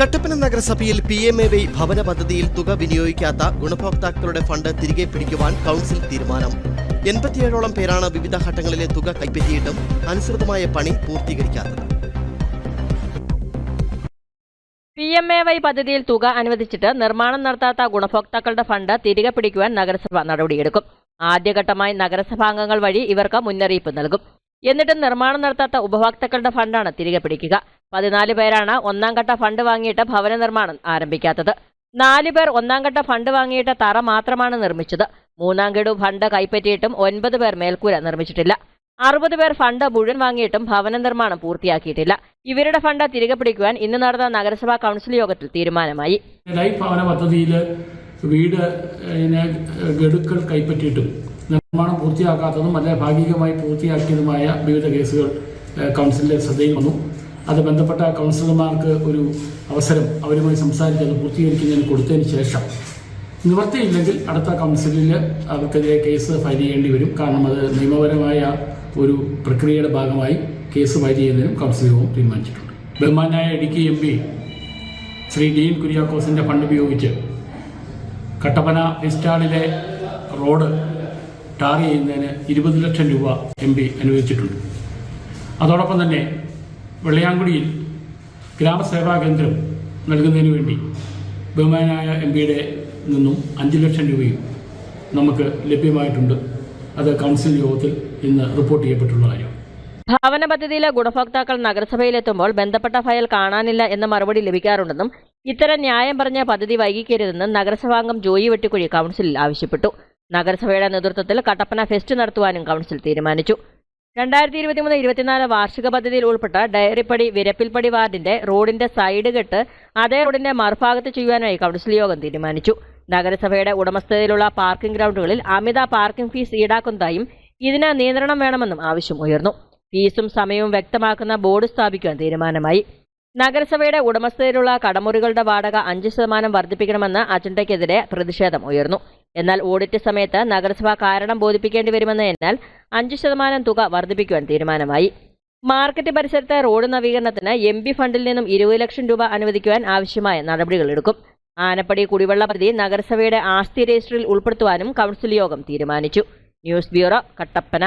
കട്ടപ്പന നഗരസഭയിൽ P M A Y ഭവന പദ്ധതിയിൽ തുക വിനിയോഗിക്കാത്ത ഗുണഭോക്താക്കളുടെ ഫണ്ട് തിരികെ പിടിക്കുവാൻ കൗൺസിൽ തീരുമാനം. എൺപത്തിയേഴോളം പേരാണ് വിവിധ ഘട്ടങ്ങളിലെ തുക കൈപ്പറ്റിയിട്ടും അനുസൃതമായ പണി പൂർത്തീകരിക്കാത്തത്. പി എം എ വൈ പദ്ധതിയിൽ തുക അനുവദിച്ചിട്ട് നിർമ്മാണം നടത്താത്ത ഗുണഭോക്താക്കളുടെ ഫണ്ട് തിരികെ പിടിക്കുവാൻ നഗരസഭ നടപടിയെടുക്കും. ആദ്യഘട്ടമായി നഗരസഭാംഗങ്ങൾ വഴി ഇവർക്ക് മുന്നറിയിപ്പ് നൽകും. എന്നിട്ടും നിർമ്മാണം നടത്താത്ത ഉപഭോക്താക്കളുടെ ഫണ്ടാണ് തിരികെ പിടിക്കുക. പതിനാല് പേരാണ് ഒന്നാം ഘട്ട ഫണ്ട് വാങ്ങിയിട്ട് ഭവന നിർമ്മാണം ആരംഭിക്കാത്തത്. നാല് പേർ ഒന്നാം ഘട്ട ഫണ്ട് വാങ്ങിയിട്ട് തറ മാത്രമാണ് നിർമ്മിച്ചത്. മൂന്നാം ഗഡു ഫണ്ട് കൈപ്പറ്റിയിട്ടും ഒൻപത് പേർ മേൽക്കൂര നിർമ്മിച്ചിട്ടില്ല. അറുപത് പേർ ഫണ്ട് മുഴുവൻ വാങ്ങിയിട്ടും ഭവന നിർമ്മാണം പൂർത്തിയാക്കിയിട്ടില്ല. ഇവരുടെ ഫണ്ട് തിരികെ പിടിക്കുവാൻ ഇന്ന് നടന്ന നഗരസഭാ കൗൺസിൽ യോഗത്തിൽ തീരുമാനമായി. ലൈഫ് ഭവന പദ്ധതിയിൽ വീട് ഗഡുക്കൾ കൈപ്പറ്റിയിട്ടും നിർമ്മാണം പൂർത്തിയാക്കാത്തതും അല്ലെങ്കിൽ ഭാഗികമായി പൂർത്തിയാക്കിയതുമായ വിവിധ കേസുകൾ കൗൺസിലിന്റെ ശ്രദ്ധയിൽ വന്നു. അത് ബന്ധപ്പെട്ട കൗൺസിലർമാർക്ക് ഒരു അവസരം അവരുമായി സംസാരിച്ച് അത് പൂർത്തീകരിക്കുന്നതിന് കൊടുത്തതിന് ശേഷം നിവർത്തിയില്ലെങ്കിൽ അടുത്ത കൗൺസിലിൽ അവർക്കെതിരെ കേസ് ഫയൽ ചെയ്യേണ്ടി വരും. കാരണം അത് നിയമപരമായ ഒരു പ്രക്രിയയുടെ ഭാഗമായി കേസ് ഫയൽ ചെയ്യുന്നതിനും കൗൺസിൽ യോഗം തീരുമാനിച്ചിട്ടുണ്ട്. ബഹുമാനായ ഇടുക്കി എം പി ശ്രീ ഡീൻ കുര്യാക്കോസിന്റെ ഫണ്ട് ഉപയോഗിച്ച് കട്ടപ്പന ഇൻസ്റ്റാളിലെ റോഡ് ടാർ ചെയ്യുന്നതിന് ഇരുപത് ലക്ഷം രൂപ എം പി അനുവദിച്ചിട്ടുണ്ട്. അതോടൊപ്പം തന്നെ വെള്ളയാങ്കുടിയിൽ ഗ്രാമസേവാ കേന്ദ്രം നൽകുന്നതിന് വേണ്ടി ബഹുമാനായ എം പിയുടെ നിന്നും അഞ്ച് ലക്ഷം രൂപയും നമുക്ക് ലഭ്യമായിട്ടുണ്ട്. അത് കൗൺസിൽ യോഗത്തിൽ ഇന്ന് റിപ്പോർട്ട് ചെയ്യപ്പെട്ടുള്ള കാര്യം. ഭവന പദ്ധതിയിലെ ഗുണഭോക്താക്കൾ നഗരസഭയിലെത്തുമ്പോൾ ബന്ധപ്പെട്ട ഫയൽ കാണാനില്ല എന്ന മറുപടി ലഭിക്കാറുണ്ടെന്നും ഇത്തരം ന്യായം പറഞ്ഞ പദ്ധതി വൈകിക്കരുതെന്നും നഗരസഭാംഗം ജോയി വെട്ടിക്കുഴി കൗൺസിലിൽ ആവശ്യപ്പെട്ടു. നഗരസഭയുടെ നേതൃത്വത്തിൽ കട്ടപ്പന ഫെസ്റ്റ് നടത്തുവാനും കൗൺസിൽ തീരുമാനിച്ചു. രണ്ടായിരത്തി ഇരുപത്തിമൂന്ന് ഇരുപത്തിനാല് വാർഷിക പദ്ധതിയിൽ ഉൾപ്പെട്ട ഡയറിപ്പടി വിരപ്പിൽപ്പടി വാർഡിന്റെ റോഡിന്റെ സൈഡ് കെട്ട് അതേ റോഡിന്റെ മറുഭാഗത്ത് ചെയ്യുവാനായി കൗൺസിൽ യോഗം തീരുമാനിച്ചു. നഗരസഭയുടെ ഉടമസ്ഥതയിലുള്ള പാർക്കിംഗ് ഗ്രൗണ്ടുകളിൽ അമിത പാർക്കിംഗ് ഫീസ് ഈടാക്കുന്നതായും ഇതിന് നിയന്ത്രണം വേണമെന്നും ആവശ്യം ഉയർന്നു. ഫീസും സമയവും വ്യക്തമാക്കുന്ന ബോർഡ് സ്ഥാപിക്കാൻ തീരുമാനമായി. നഗരസഭയുടെ ഉടമസ്ഥതയിലുള്ള കടമുറികളുടെ വാടക അഞ്ച് ശതമാനം വർദ്ധിപ്പിക്കണമെന്ന അജണ്ടയ്ക്കെതിരെ പ്രതിഷേധം ഉയർന്നു. എന്നാൽ ഓഡിറ്റ് സമയത്ത് നഗരസഭ കാരണം ബോധിപ്പിക്കേണ്ടി വരുമെന്നതിനാൽ അഞ്ച് ശതമാനം തുക വർദ്ധിപ്പിക്കുവാൻ തീരുമാനമായി. മാർക്കറ്റ് പരിസരത്തെ റോഡ് നവീകരണത്തിന് എം പി ഫണ്ടിൽ നിന്നും ഇരുപത് ലക്ഷം രൂപ അനുവദിക്കുവാൻ ആവശ്യമായ നടപടികളെടുക്കും ആനപ്പടി കുടിവെള്ള പദ്ധതി നഗരസഭയുടെ ആസ്തി രജിസ്റ്ററിൽ ഉൾപ്പെടുത്തുവാനും കൗൺസിൽ യോഗം തീരുമാനിച്ചു. News bureau Kattappana.